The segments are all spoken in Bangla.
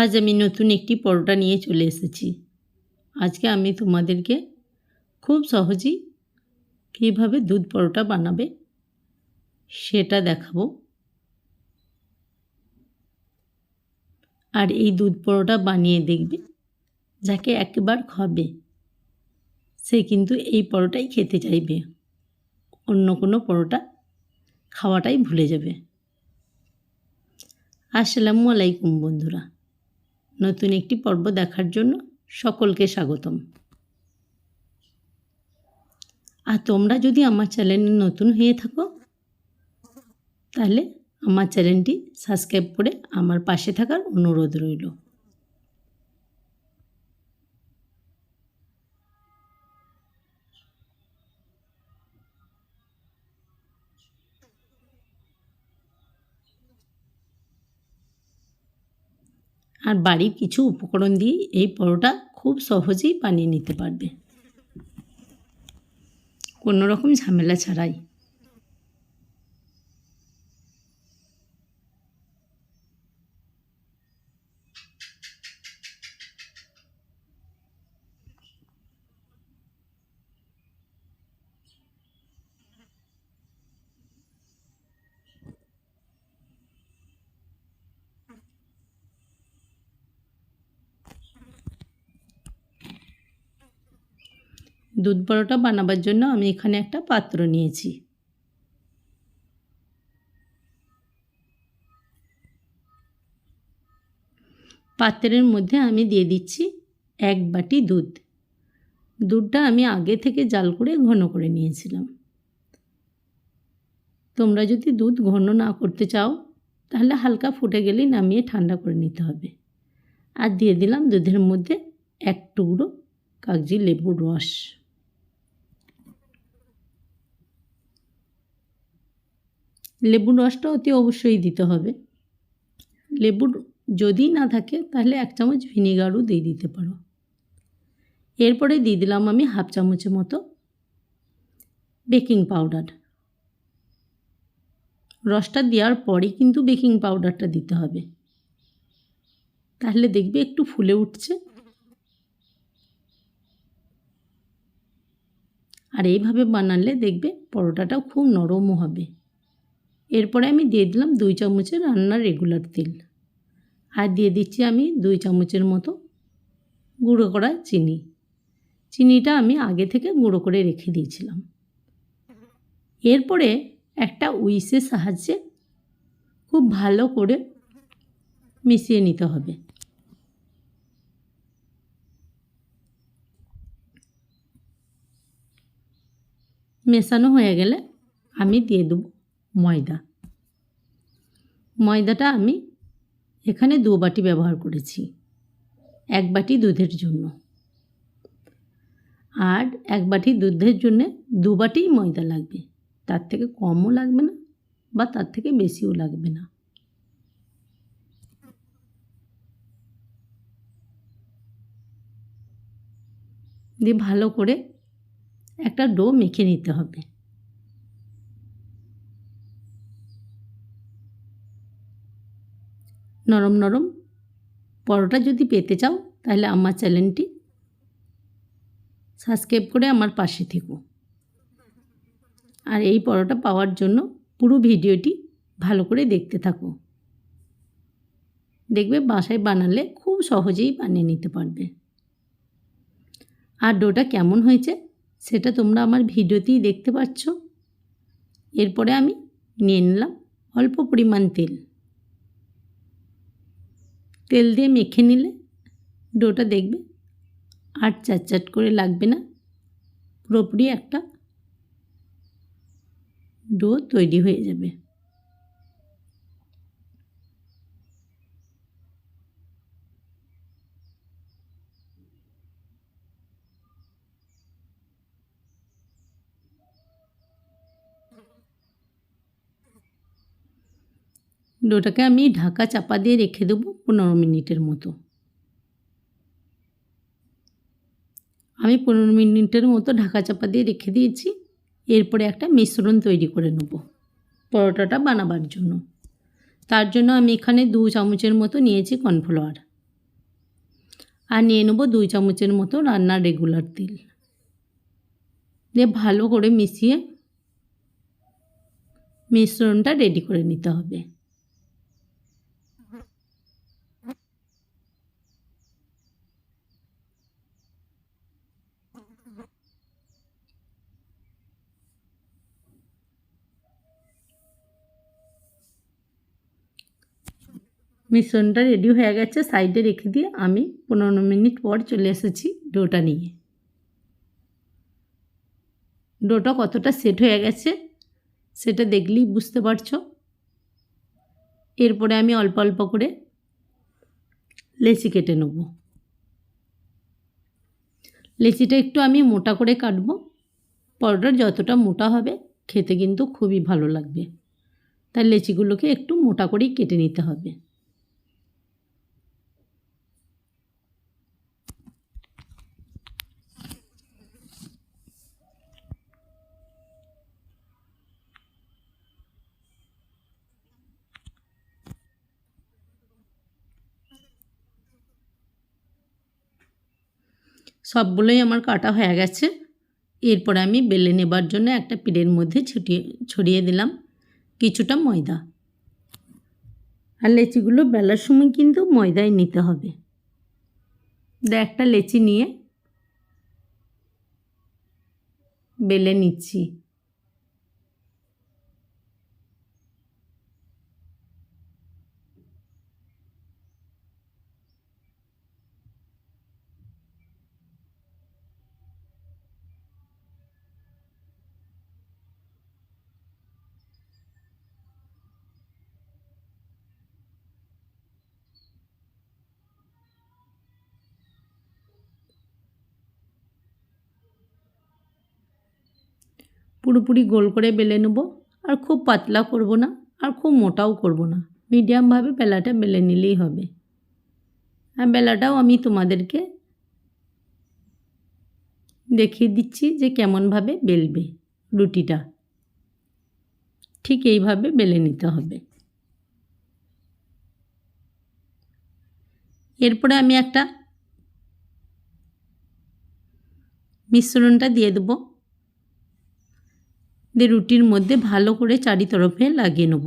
আজ আমি নতুন একটি পরোটা নিয়ে চলে এসেছি। আজকে আমি তোমাদেরকে খুব সহজেই কীভাবে দুধ পরোটা বানাবে সেটা দেখাবো। আর এই দুধ পরোটা বানিয়ে দেখবে, যাকে একবার খাবে, সে কিন্তু এই পরোটাই খেতে চাইবে। অন্য কোনো পরোটা খাওয়াটাই ভুলে যাবে। আসসালামু আলাইকুম বন্ধুরা। নতুন একটি পর্ব দেখার জন্য সকলকে স্বাগতম। আর তোমরা যদি আমার চ্যানেলে নতুন হয়ে থাকো, তাহলে আমার চ্যানেলটি সাবস্ক্রাইব করে আমার পাশে থাকার অনুরোধ রইল। আর বাড়ির কিছু উপকরণ দিয়ে এই পরোটা খুব সহজেই বানিয়ে নিতে পারবে। কোনো রকম ঝামেলা ছাড়াই। দুধ পরোটা বানাবার জন্য আমি এখানে একটা পাত্র নিয়েছি। পাত্রের মধ্যে আমি দিয়ে দিচ্ছি এক বাটি দুধ। দুধটা আমি আগে থেকে জাল করে ঘন করে নিয়েছিলাম। তোমরা যদি দুধ ঘন না করতে চাও, তাহলে হালকা ফুটে গেলেই নামিয়ে ঠান্ডা করে নিতে হবে। আর দিয়ে দিলাম দুধের মধ্যে এক টুকরো কাগজি লেবুর রস। লেবুর রসটা অতি অবশ্যই দিতে হবে। লেবুর যদি না থাকে, তাহলে এক চামচ ভিনেগারও দিয়ে দিতে পারো। এরপরে দিয়ে দিলাম আমি হাফ চামচের মতো বেকিং পাউডার। রসটা দেওয়ার পরে কিন্তু বেকিং পাউডারটা দিতে হবে। তাহলে দেখবে একটু ফুলে উঠছে। আর এইভাবে বানালে দেখবে পরোটাটাও খুব নরমও হবে। এরপরে আমি দিয়ে দিলাম দুই চামচের রান্নার রেগুলার তেল। আর দিয়ে দিচ্ছি আমি দুই চামচের মতো গুঁড়ো করা চিনি। চিনিটা আমি আগে থেকে গুঁড়ো করে রেখে দিয়েছিলাম। এরপরে একটা উইসের সাহায্যে খুব ভালো করে মিশিয়ে নিতে হবে। মেশানো হয়ে গেলে আমি দিয়ে দেবো ময়দা। ময়দাটা আমি এখানে দু বাটি ব্যবহার করেছি। এক বাটি দুধের জন্য। আর এক বাটি দুধের জন্য দু বাটিই ময়দা লাগবে। তার থেকে কমও লাগবে না বা তার থেকে বেশিও লাগবে না। দিয়ে ভালো করে একটা ডো মেখে নিতে হবে। নরম নরম পরোটা যদি পেতে চাও, তাহলে আমার চ্যানেলটি সাবস্ক্রাইব করে আমার পাশে থেকো। আর এই পরোটা পাওয়ার জন্য পুরো ভিডিওটি ভালো করে দেখতে থাকো। দেখবে বাসায় বানালে খুব সহজেই বানিয়ে নিতে পারবে। আর ডোটা কেমন হয়েছে, সেটা তোমরা আমার ভিডিওতেই দেখতে পাচ্ছ। এরপরে আমি নিয়ে নিলাম অল্প পরিমাণ তেল। তেল দিয়ে মেখে নিলে ডোটা দেখবে আর চাট করে লাগবে না। পুরোপুরি একটা ডো তৈরি হয়ে যাবে। ডোটাকে আমি ঢাকা চাপা দিয়ে রেখে দেবো পনেরো মিনিটের মতো। আমি পনেরো মিনিটের মতো ঢাকা চাপা দিয়ে রেখে দিয়েছি। এরপরে একটা মিশ্রণ তৈরি করে নেব পরোটাটা বানাবার জন্য। তার জন্য আমি এখানে দু চামচের মতো নিয়েছি কর্নফ্লাওয়ার। আর নিয়ে নেব দুই চামচের মতো রান্নার রেগুলার তেল। দিয়ে ভালো করে মিশিয়ে মিশ্রণটা রেডি করে নিতে হবে। মিশ্রণটা রেডি হয়ে গেছে সাইডে রেখে দিয়ে আমি পনেরো মিনিট পর চলে এসেছি ডোটা নিয়ে। ডোটা কতটা সেট হয়ে গেছে সেটা দেখলেই বুঝতে পারছ। এরপরে আমি অল্প অল্প করে লেচি কেটে নেব। লেচিটা একটু আমি মোটা করে কাটবো। পরোটা যতটা মোটা হবে খেতে কিন্তু খুবই ভালো লাগবে। তাই লেচিগুলোকে একটু মোটা করেই কেটে নিতে হবে। সবগুলোই আমার কাটা হয়ে গেছে। এরপর আমি বেলে নেবার জন্য একটা পিড়ের মধ্যে ছুটিয়ে, ছড়িয়ে দিলাম কিছুটা ময়দা। আর লেচিগুলো বেলার সময় কিন্তু ময়দাই নিতে হবে। দে একটা লেচি নিয়ে বেলে নিচ্ছি। পুরোপুরি গোল করে বেলে নেব। আর খুব পাতলা করব না, আর খুব মোটাও করব না। মিডিয়ামভাবে বেলাটা বেলে নিলেই হবে। আর বেলাটাও আমি তোমাদেরকে দেখিয়ে দিচ্ছি যে কেমনভাবে বেলবে রুটিটা। ঠিক এইভাবে বেলে নিতে হবে। এরপরে আমি একটা মিশ্রণটা দিয়ে দেবো। দিয়ে রুটির মধ্যে ভালো করে চারি তরফে লাগিয়ে নেব।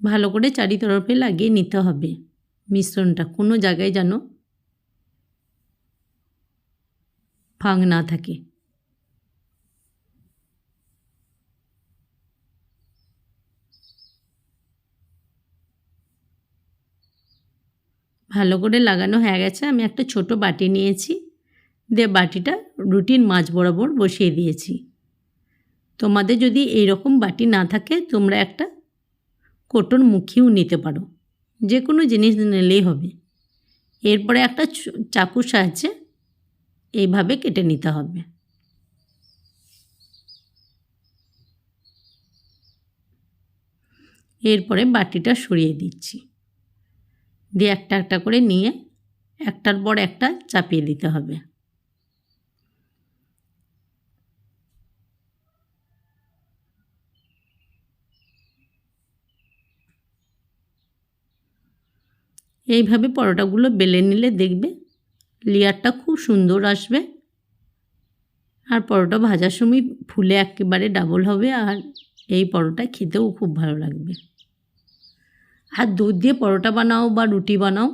ভালো করে চারি তরফে লাগিয়ে নিতে হবে মিশ্রণটা, কোনো জায়গায় যেন ফাঁক না থাকে। ভালো করে লাগানো হয়ে গেছে। আমি একটা ছোট বাটি নিয়েছি। দিয়ে বাটিটা রুটির মাছ বরাবর বসিয়ে দিয়েছি। তোমাদের যদি এই রকম বাটি না থাকে, তোমরা একটা কোটোর মুখিও নিতে পারো। যে কোনো জিনিস নিলেই হবে। এরপরে একটা চাকুর সাহায্যে এইভাবে কেটে নিতে হবে। এরপরে বাটিটা সরিয়ে দিচ্ছি। দিয়ে একটা একটা করে নিয়ে একটার পর একটা চাপিয়ে দিতে হবে। এইভাবে পরোটাগুলো বেলে নিলে দেখবে লেয়ারটা খুব সুন্দর আসবে আর পরোটা ভাজার সময় ফুলে একেবারে ডাবল হবে আর এই পরোটা খেতেও খুব ভালো লাগবে। আর দুধ দিয়ে পরোটা বানাও বা রুটি বানাও,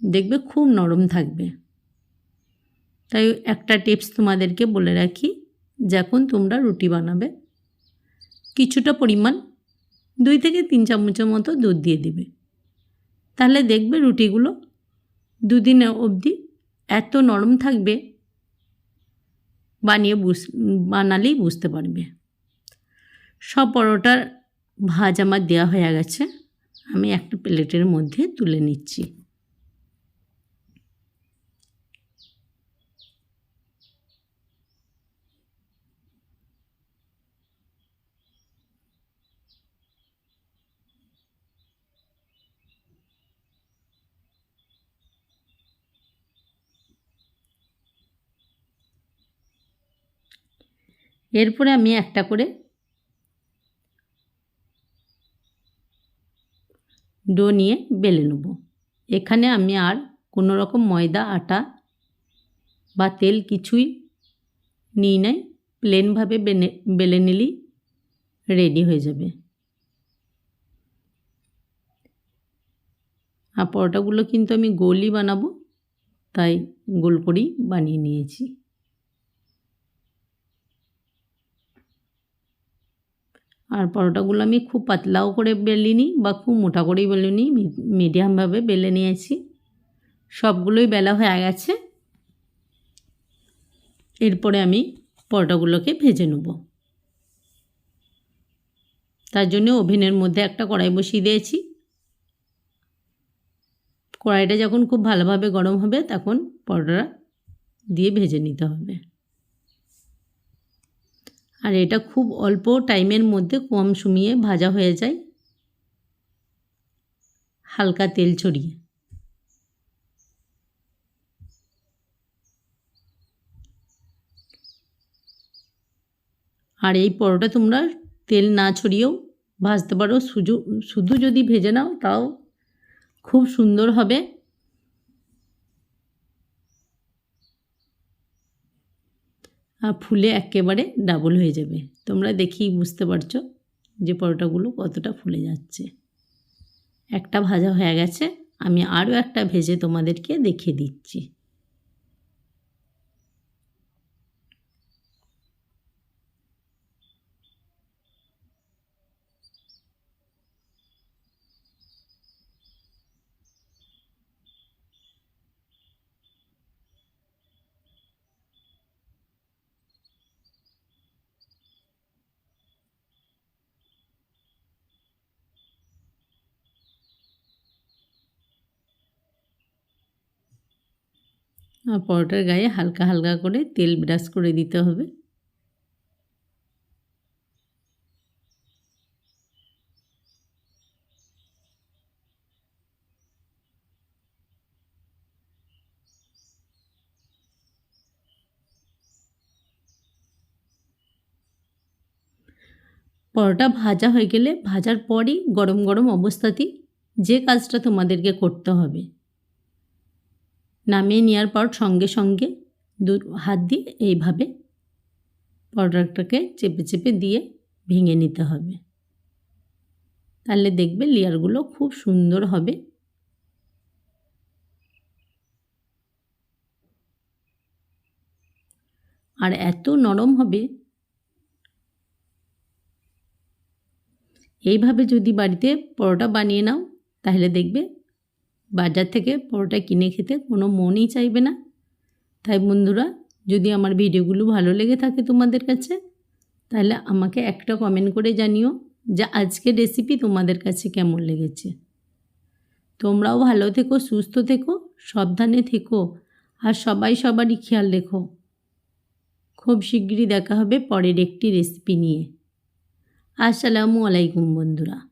দেখবে খুব নরম থাকবে। তাই একটা টিপস তোমাদেরকে বলে রাখি, যখন তোমরা রুটি বানাবে, কিছুটা পরিমাণ দুই থেকে তিন চামচের মতো দুধ দিয়ে দিবে। তাহলে দেখবে রুটিগুলো দুদিন অবধি এত নরম থাকবে, বানিয়ে বুঝ, বানালেই বুঝতে পারবে। সব পরোটার ভাজ আমার দেওয়া হয়ে গেছে। আমি একটা প্লেটের মধ্যে তুলে নিচ্ছি। এরপরে আমি একটা করে ডো নিয়ে বেলে নেব। এখানে আমি আর কোনো রকম ময়দা, আটা বা তেল কিছুই নিই নাই। প্লেনভাবে বেনে, বেলে নিলেই রেডি হয়ে যাবে। আর পরোটাগুলো কিন্তু আমি গোলই বানাবো, তাই গোল করেই বানিয়ে নিয়েছি। আর পরোটাগুলো আমি খুব পাতলাও করে বেলিনি বা খুব মোটা করেই বেলিনি মিডিয়ামভাবে বেলে নিয়েছি। সবগুলোই বেলা হয়ে গেছে। এরপরে আমি পরোটাগুলোকে ভেজে নেব। তার জন্য ওভেনের মধ্যে একটা কড়াই বসিয়ে দিয়েছি। কড়াইটা যখন খুব ভালোভাবে গরম হবে, তখন পরোটা দিয়ে ভেজে নিতে হবে। আর এটা খুব অল্প টাইমের মধ্যে কম সুমিয়ে ভাজা হয়ে যায়। হালকা তেল ছড়িয়ে। আর এই পরোটা তোমরা তেল না ছড়িয়েও ভাজতে পারো। শুধু যদি ভেজে নাও তাও খুব সুন্দর হবে। ফুলে একেবারে ডাবল হয়ে যাবে। তোমরা দেখেই বুঝতে পারছ যে পরোটাগুলো কতটা ফুলে যাচ্ছে। একটা ভাজা হয়ে গেছে, আমি আরও একটা ভেজে তোমাদেরকে দেখিয়ে দিচ্ছি। পরোটার গায়ে হালকা হালকা করে তেল ব্রাশ করে দিতে হবে। পরোটা ভাজা হয়ে গেলে ভাজার পরই গরম গরম অবস্থাতেই যে কাজটা তোমাদেরকে করতে হবে। নামিয়ে নেওয়ার পর সঙ্গে সঙ্গে দু হাত দিয়ে এইভাবে পরোটাটাকে চেপে চেপে দিয়ে ভেঙে নিতে হবে। তাহলে দেখবে লেয়ারগুলো খুব সুন্দর হবে। আর এত নরম হবে। এইভাবে যদি বাড়িতে পরোটা বানিয়ে নাও, তাহলে দেখবে বাজার থেকে পরোটা কিনে খেতে কোনো মনই চাইবে না। তাই বন্ধুরা, যদি আমার ভিডিওগুলো ভালো লেগে থাকে তোমাদের কাছে, তাহলে আমাকে একটা কমেন্ট করে জানিও যে আজকের রেসিপি তোমাদের কাছে কেমন লেগেছে। তোমরাও ভালো থেকো, সুস্থ থেকো, সাবধানে থেকো, আর সবাই সবারই খেয়াল রেখো। খুব শীঘ্রই দেখা হবে পরের একটি রেসিপি নিয়ে। আসসালামু আলাইকুম বন্ধুরা।